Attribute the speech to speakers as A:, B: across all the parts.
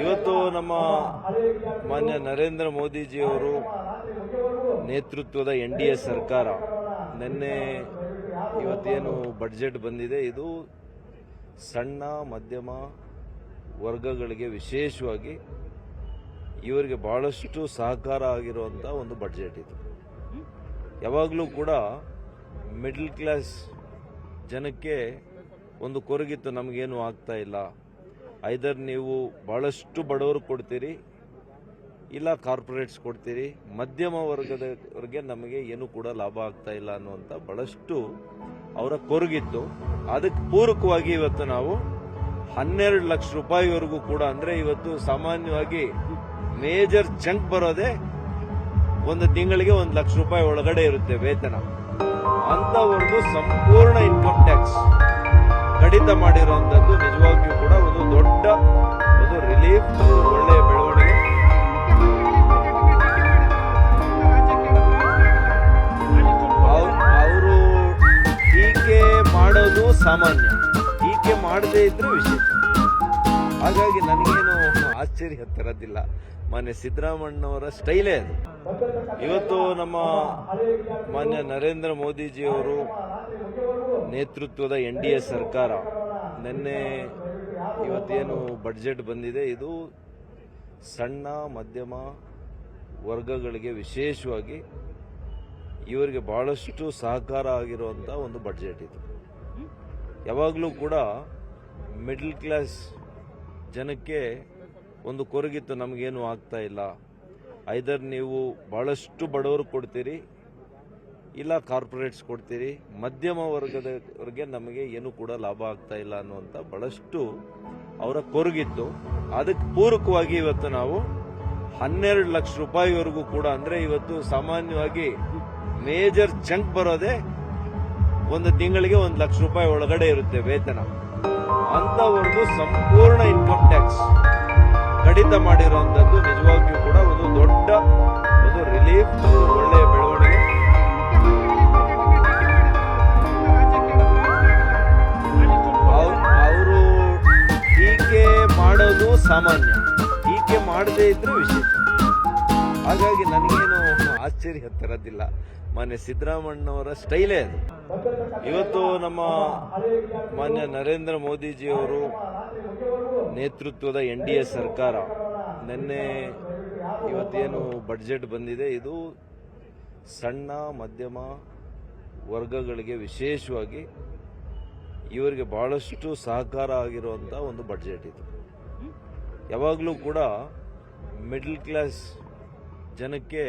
A: ಇವತ್ತು ನಮ್ಮ ಮಾನ್ಯ ನರೇಂದ್ರ ಮೋದಿಜಿಯವರು ನೇತೃತ್ವದ ಎನ್ ಡಿ ಎ ಸರ್ಕಾರ. ನಿನ್ನೆ ಇವತ್ತೇನು ಬಡ್ಜೆಟ್ ಬಂದಿದೆ, ಇದು ಸಣ್ಣ, ಮಧ್ಯಮ ವರ್ಗಗಳಿಗೆ ವಿಶೇಷವಾಗಿ ಇವರಿಗೆ ಬಹಳಷ್ಟು ಸಹಕಾರ ಆಗಿರುವಂಥ ಒಂದು ಬಡ್ಜೆಟ್ ಇದು. ಯಾವಾಗಲೂ ಕೂಡ ಮಿಡ್ಲ್ ಕ್ಲಾಸ್ ಜನಕ್ಕೆ ಒಂದು ಕೊರಗಿತ್ತು, ನಮಗೇನು ಆಗ್ತಾ ಇಲ್ಲ ಐದರ್ ನೀವು ಬಹಳಷ್ಟು ಬಡವರು ಕೊಡ್ತೀರಿ, ಇಲ್ಲ ಕಾರ್ಪೊರೇಟ್ಸ್ ಕೊಡ್ತೀರಿ, ಮಧ್ಯಮ ವರ್ಗದವರಿಗೆ ನಮಗೆ ಏನು ಕೂಡ ಲಾಭ ಆಗ್ತಾ ಇಲ್ಲ ಅನ್ನುವಂಥ ಬಹಳಷ್ಟು ಅವರ ಕೊರಗಿತ್ತು. ಅದಕ್ಕೆ ಪೂರಕವಾಗಿ ಇವತ್ತು ನಾವು ಹನ್ನೆರಡು ಲಕ್ಷ ರೂಪಾಯಿವರೆಗೂ ಕೂಡ, ಅಂದ್ರೆ ಇವತ್ತು ಸಾಮಾನ್ಯವಾಗಿ ಮೇಜರ್ ಚಂಕ್ ಬರೋದೇ ಒಂದು ತಿಂಗಳಿಗೆ ಒಂದು ಲಕ್ಷ ರೂಪಾಯಿ ಒಳಗಡೆ ಇರುತ್ತೆ ವೇತನ. ಅಂತವರೆಗೂ ಸಂಪೂರ್ಣ ಇನ್ಕಮ್ ಟ್ಯಾಕ್ಸ್. ಕಡಿತ ಮಾಡಿರುವಂತದ್ದು ನಿಜವಾಗಿಯೂ ಕೂಡ ದೊಡ್ಡ ಒಂದು ರಿಲೀಫ್ ಒಳ್ಳೆ ಬೆಳವಣಿಗೆ. ಅವರು ಟೀಕೆ ಮಾಡೋದು ಸಾಮಾನ್ಯ. ಟೀಕೆ ಮಾಡದೇ ಇದ್ರೆ ವಿಶೇಷ. ಹಾಗಾಗಿ ನನಗೇನು ಆಶ್ಚರ್ಯ ತರದಿಲ್ಲ. ಮಾನ್ಯ ಸಿದ್ದರಾಮಣ್ಣವರ ಸ್ಟೈಲೇ ಅದು. ಇವತ್ತು ನಮ್ಮ ಮಾನ್ಯ ನರೇಂದ್ರ ಮೋದಿಜಿಯವರು ನೇತೃತ್ವದ ಎನ್ ಡಿ ಎ ಸರ್ಕಾರ. ನಿನ್ನೆ ಇವತ್ತೇನು ಬಡ್ಜೆಟ್ ಬಂದಿದೆ? ಇದು ಸಣ್ಣ, ಮಧ್ಯಮ ವರ್ಗಗಳಿಗೆ ವಿಶೇಷವಾಗಿ ಇವರಿಗೆ ಬಹಳಷ್ಟು ಸಹಕಾರ ಆಗಿರುವಂಥ ಒಂದು ಬಡ್ಜೆಟ್ ಇದು. ಯಾವಾಗಲೂ ಕೂಡ ಮಿಡ್ಲ್ ಕ್ಲಾಸ್ ಜನಕ್ಕೆ ಒಂದು ಕೊರಗಿತ್ತು, ನಮಗೇನು ಆಗ್ತಾ ಇಲ್ಲ. ಐದರ್ ನೀವು ಬಹಳಷ್ಟು ಬಡವರು ಕೊಡ್ತೀರಿ ಇಲ್ಲ ಕಾರ್ಪೊರೇಟ್ಸ್ ಕೊಡ್ತೀರಿ, ಮಧ್ಯಮ ವರ್ಗದವರಿಗೆ ನಮಗೆ ಏನು ಕೂಡ ಲಾಭ ಆಗ್ತಾ ಇಲ್ಲ ಅನ್ನುವಂಥ ಬಹಳಷ್ಟು ಅವರ ಕೊರಗಿತ್ತು. ಅದಕ್ಕೆ ಪೂರಕವಾಗಿ ಇವತ್ತು ನಾವು ಹನ್ನೆರಡು ಲಕ್ಷ ರೂಪಾಯಿವರೆಗೂ ಕೂಡ ಅಂದ್ರೆ ಇವತ್ತು ಸಾಮಾನ್ಯವಾಗಿ ಮೇಜರ್ ಚಂಕ್ ಬರೋದೇ ಒಂದು ತಿಂಗಳಿಗೆ ಒಂದು ಲಕ್ಷ ರೂಪಾಯಿ ಒಳಗಡೆ ಇರುತ್ತೆ ವೇತನ. ಅಂತವರೆಗೂ ಸಂಪೂರ್ಣ ಇನ್ಕಮ್ ಟ್ಯಾಕ್ಸ್ ಕಡಿತ ಮಾಡಿರುವಂತದ್ದು ನಿಜವಾಗಿಯೂ ಕೂಡ ಒಂದು ದೊಡ್ಡ ಒಂದು ರಿಲೀಫ್ ಒಳ್ಳೆಯ ಸಾಮಾನ್ಯ. ಟೀಕೆ ಮಾಡದೇ ಇದ್ರೆ ವಿಶೇಷ. ಹಾಗಾಗಿ ನನಗೇನು ಆಶ್ಚರ್ಯ ತರದಿಲ್ಲ. ಮಾನ್ಯ ಸಿದ್ದರಾಮಣ್ಣವರ ಸ್ಟೈಲೇ ಅದು. ಇವತ್ತು ನಮ್ಮ ಮಾನ್ಯ ನರೇಂದ್ರ ಮೋದಿಜಿಯವರು ನೇತೃತ್ವದ ಎನ್ ಡಿ ಎ ಸರ್ಕಾರ. ನಿನ್ನೆ ಇವತ್ತೇನು ಬಡ್ಜೆಟ್ ಬಂದಿದೆ, ಇದು ಸಣ್ಣ, ಮಧ್ಯಮ ವರ್ಗಗಳಿಗೆ ವಿಶೇಷವಾಗಿ ಇವರಿಗೆ ಬಹಳಷ್ಟು ಸಹಕಾರ ಆಗಿರುವಂಥ ಒಂದು ಬಡ್ಜೆಟ್ ಇದು. ಯಾವಾಗಲೂ ಕೂಡ ಮಿಡ್ಲ್ ಕ್ಲಾಸ್ ಜನಕ್ಕೆ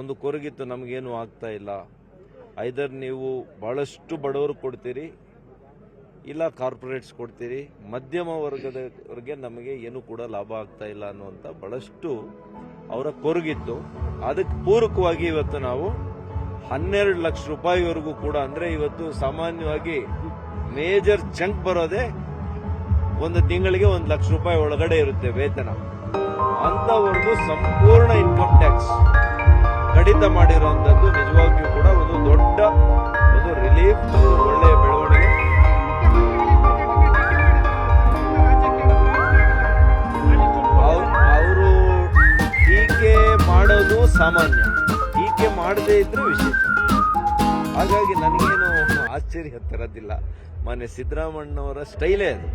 A: ಒಂದು ಕೊರಗಿತ್ತು, ನಮಗೇನು ಆಗ್ತಾ ಇಲ್ಲ. ಐದರ್ ನೀವು ಬಹಳಷ್ಟು ಬಡವರು ಕೊಡ್ತೀರಿ, ಇಲ್ಲ ಕಾರ್ಪೊರೇಟ್ಸ್ ಕೊಡ್ತೀರಿ, ಮಧ್ಯಮ ವರ್ಗದವರಿಗೆ ನಮಗೆ ಏನು ಕೂಡ ಲಾಭ ಆಗ್ತಾ ಇಲ್ಲ ಅನ್ನುವಂಥ ಬಹಳಷ್ಟು ಅವರ ಕೊರಗಿತ್ತು. ಅದಕ್ಕೆ ಪೂರಕವಾಗಿ ಇವತ್ತು ನಾವು ಹನ್ನೆರಡು ಲಕ್ಷ ರೂಪಾಯಿವರೆಗೂ ಕೂಡ, ಅಂದ್ರೆ ಇವತ್ತು ಸಾಮಾನ್ಯವಾಗಿ ಮೇಜರ್ ಚಂಕ್ ಬರೋದೇ ಒಂದು ತಿಂಗಳಿಗೆ ಒಂದು ಲಕ್ಷ ರೂಪಾಯಿ ಒಳಗಡೆ ಇರುತ್ತೆ ವೇತನ. ಅಂತವರೆಗೂ ಸಂಪೂರ್ಣ ಇನ್ಕಮ್ ಟ್ಯಾಕ್ಸ್ ಕಡಿತ ಮಾಡಿರುವಂತದ್ದು ನಿಜವಾಗಿಯೂ ಕೂಡ ಒಂದು ದೊಡ್ಡ ಒಂದು ರಿಲೀಫ್ ಒಳ್ಳೆಯ ಬೆಳವಣಿಗೆ. ಅವರು ಟೀಕೆ ಮಾಡೋದು ಸಾಮಾನ್ಯ. ಟೀಕೆ ಮಾಡದೇ ಇದ್ರೆ ವಿಶೇಷ. ಹಾಗಾಗಿ ನನಗೇನು ಆಶ್ಚರ್ಯ ತರದಿಲ್ಲ ಮಾನ್ಯ ಸಿದ್ದರಾಮಣ್ಣವರ ಸ್ಟೈಲೇ ಅದು.